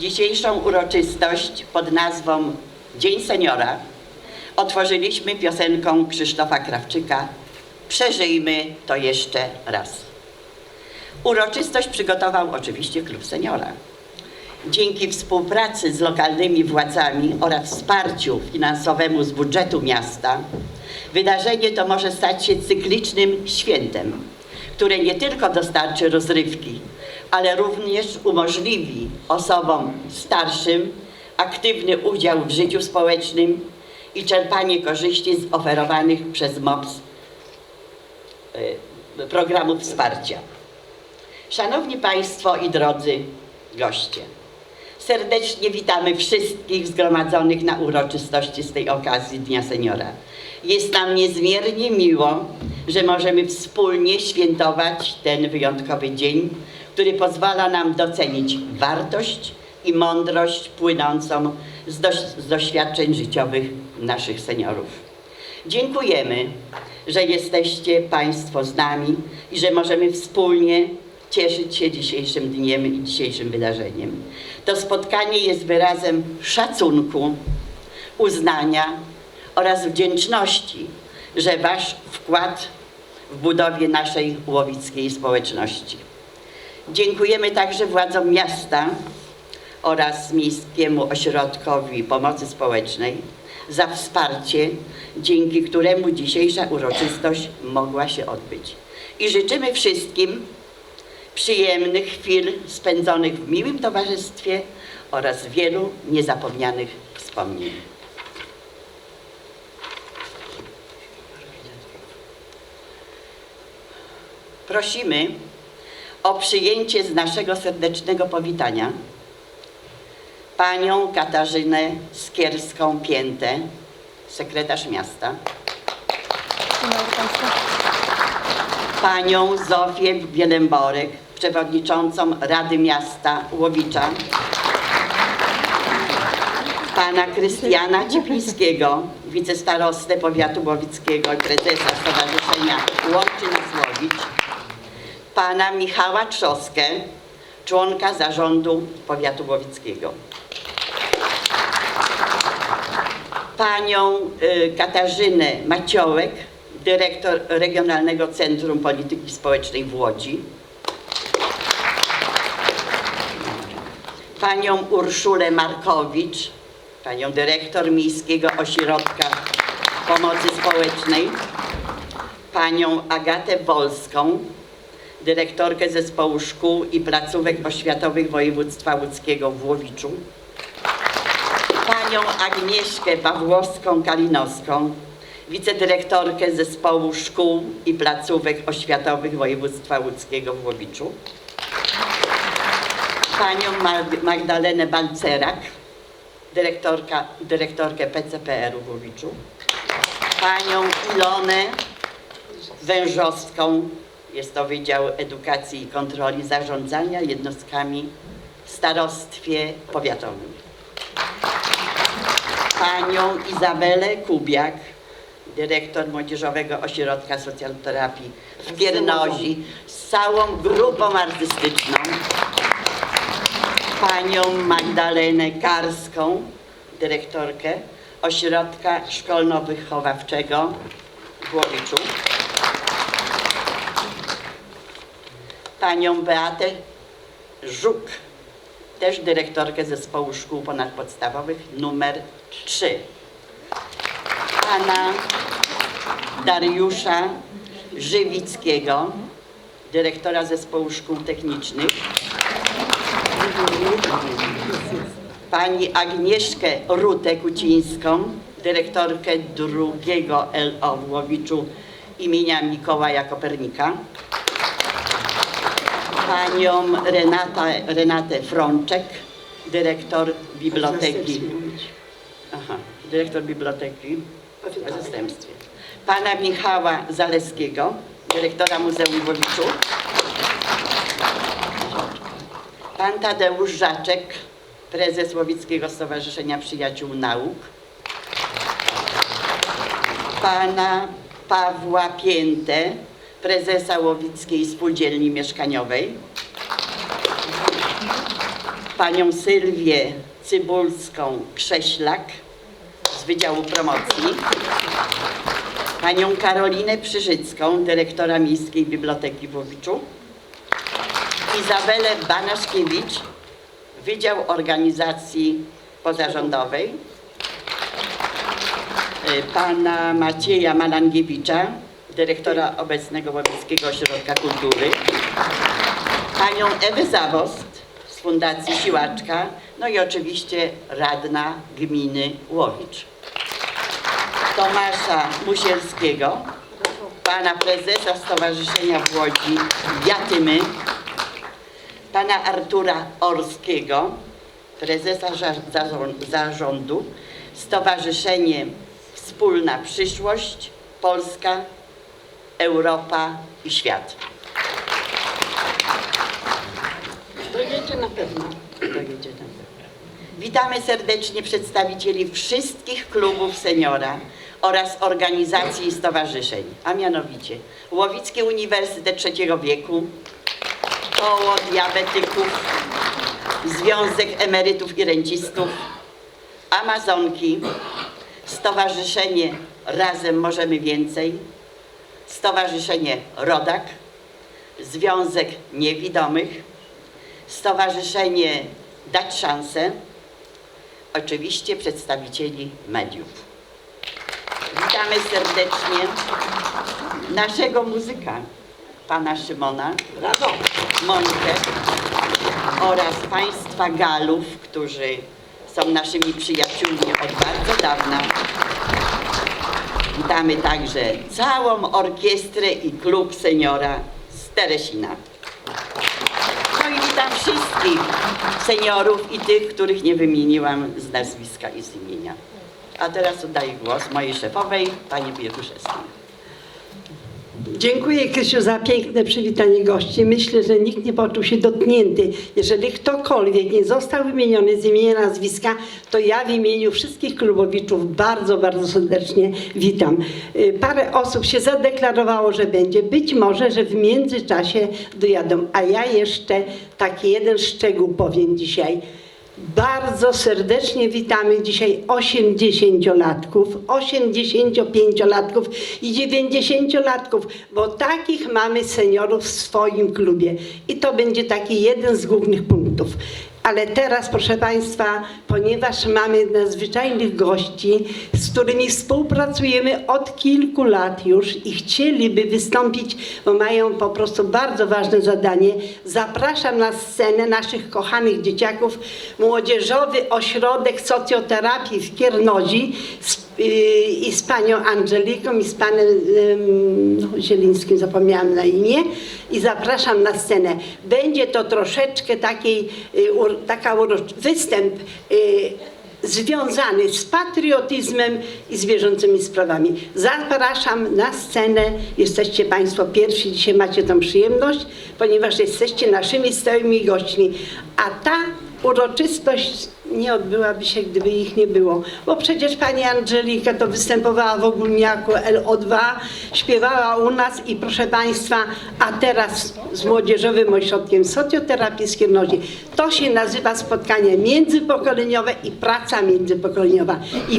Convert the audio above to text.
Dzisiejszą uroczystość pod nazwą Dzień Seniora otworzyliśmy piosenką Krzysztofa Krawczyka Przeżyjmy to jeszcze raz. Uroczystość przygotował oczywiście Klub Seniora. Dzięki współpracy z lokalnymi władzami oraz wsparciu finansowemu z budżetu miasta, wydarzenie to może stać się cyklicznym świętem, które nie tylko dostarczy rozrywki, ale również umożliwi osobom starszym aktywny udział w życiu społecznym i czerpanie korzyści z oferowanych przez MOPS y, programów wsparcia. Szanowni Państwo i drodzy goście, serdecznie witamy wszystkich zgromadzonych na uroczystości z tej okazji Dnia Seniora. Jest nam niezmiernie miło, że możemy wspólnie świętować ten wyjątkowy dzień, który pozwala nam docenić wartość i mądrość płynącą z, doś z doświadczeń życiowych naszych seniorów. Dziękujemy, że jesteście Państwo z nami i że możemy wspólnie cieszyć się dzisiejszym dniem i dzisiejszym wydarzeniem. To spotkanie jest wyrazem szacunku, uznania oraz wdzięczności, że Wasz wkład w budowie naszej łowickiej społeczności. Dziękujemy także władzom miasta oraz Miejskiemu Ośrodkowi Pomocy Społecznej za wsparcie, dzięki któremu dzisiejsza uroczystość mogła się odbyć. I życzymy wszystkim przyjemnych chwil spędzonych w miłym towarzystwie oraz wielu niezapomnianych wspomnień. Prosimy o przyjęcie z naszego serdecznego powitania panią Katarzynę Skierską-Piętę, sekretarz miasta, panią Zofię Bielemborek, przewodniczącą Rady Miasta Łowicza, pana Krystiana Ciplińskiego, wicestarostę powiatu łowickiego i prezesa Stowarzyszenia Łączy Nas Łowicz, pana Michała Trzoskę, członka zarządu powiatu łowickiego, panią y, Katarzynę Maciołek, dyrektor Regionalnego Centrum Polityki Społecznej w Łodzi, panią Urszulę Markowicz, panią dyrektor Miejskiego Ośrodka Pomocy Społecznej, panią Agatę Wolską, dyrektorkę Zespołu Szkół i Placówek Oświatowych Województwa Łódzkiego w Łowiczu, panią Agnieszkę Pawłowską-Kalinowską, wicedyrektorkę Zespołu Szkół i Placówek Oświatowych Województwa Łódzkiego w Łowiczu, panią Mag- Magdalenę Balcerak, dyrektorka, dyrektorkę PCPR-u w Łowiczu, panią Ilonę Wężowską, jest to Wydział Edukacji i Kontroli Zarządzania jednostkami w starostwie powiatowym. Panią Izabelę Kubiak, dyrektor Młodzieżowego Ośrodka Socjalterapii w Piernozi z całą grupą artystyczną. Panią Magdalenę Karską, dyrektorkę Ośrodka Szkolno-Wychowawczego w Łowiczu. Panią Beatę Żuk, też dyrektorkę Zespołu Szkół Ponadpodstawowych numer 3. Pana Dariusza Żywickiego, dyrektora Zespołu Szkół Technicznych. Pani Agnieszkę Rutę-Kucińską, dyrektorkę drugiego LO w Łowiczu imienia Mikołaja Kopernika panią Renata, Renatę Frączek, dyrektor biblioteki. Aha, dyrektor biblioteki w zastępstwie. Pana Michała Zaleskiego, dyrektora Muzeum w Łowiczu. Pan Tadeusz Żaczek, prezes Łowickiego Stowarzyszenia Przyjaciół Nauk. Pana Pawła Piętę, prezesa Łowickiej Spółdzielni Mieszkaniowej. panią Sylwię Cybulską-Krześlak z Wydziału Promocji, panią Karolinę Przyżycką, dyrektora Miejskiej Biblioteki w Łowiczu, Izabelę Banaszkiewicz, Wydział Organizacji Pozarządowej, y, pana Macieja Malangiewicza, dyrektora obecnego Łowickiego Ośrodka Kultury, panią Ewę Zawost z Fundacji Siłaczka, no i oczywiście radna gminy Łowicz. Tomasza Musielskiego, pana prezesa Stowarzyszenia w Łodzi Jatymy, pana Artura Orskiego, prezesa za- zarząd- zarządu Stowarzyszenie Wspólna Przyszłość Polska, Europa i Świat. Dojedzie na pewno. Dojedzie na pewno. Witamy serdecznie przedstawicieli wszystkich klubów seniora oraz organizacji i stowarzyszeń, a mianowicie Łowicki Uniwersytet Trzeciego Wieku, Koło Diabetyków, Związek Emerytów i Rencistów, Amazonki, Stowarzyszenie Razem Możemy Więcej, Stowarzyszenie Rodak, Związek Niewidomych, Stowarzyszenie Dać Szansę, oczywiście przedstawicieli mediów. Witamy serdecznie naszego muzyka, pana Szymona! Monkę oraz państwa Galów, którzy są naszymi przyjaciółmi od bardzo dawna. Witamy także całą orkiestrę i klub seniora z Teresina. No i witam wszystkich seniorów i tych, których nie wymieniłam z nazwiska i z imienia. A teraz oddaję głos mojej szefowej, pani Bieruszewskiej. Dziękuję Krysiu za piękne przywitanie gości. Myślę, że nikt nie poczuł się dotknięty. Jeżeli ktokolwiek nie został wymieniony z imienia nazwiska, to ja w imieniu wszystkich klubowiczów bardzo, bardzo serdecznie witam. Y, Parę osób się zadeklarowało, że będzie. Być może, że w międzyczasie dojadą. A ja jeszcze taki jeden szczegół powiem dzisiaj. Bardzo serdecznie witamy dzisiaj 80-latków, 85-latków i 90-latków, bo takich mamy seniorów w swoim klubie. I to będzie taki jeden z głównych punktów. Ale teraz, proszę Państwa, ponieważ mamy nadzwyczajnych gości, z którymi współpracujemy od kilku lat już i chcieliby wystąpić, bo mają po prostu bardzo ważne zadanie, zapraszam na scenę naszych kochanych dzieciaków. Młodzieżowy Ośrodek Socjoterapii w Kiernozi i z panią Angeliką i z panem no, Zielińskim, zapomniałam na imię i zapraszam na scenę. Będzie to troszeczkę takiej, y, taka występ y, związany z patriotyzmem i z bieżącymi sprawami. Zapraszam na scenę. Jesteście Państwo pierwsi, dzisiaj macie tą przyjemność, ponieważ jesteście naszymi stałymi gośćmi. A ta uroczystość nie odbyłaby się, gdyby ich nie było. Bo przecież pani Angelika to występowała w ogólniaku LO2, śpiewała u nas i proszę Państwa, a teraz z Młodzieżowym Ośrodkiem Socjoterapii z Kiernozi. To się nazywa spotkanie międzypokoleniowe i praca międzypokoleniowa. I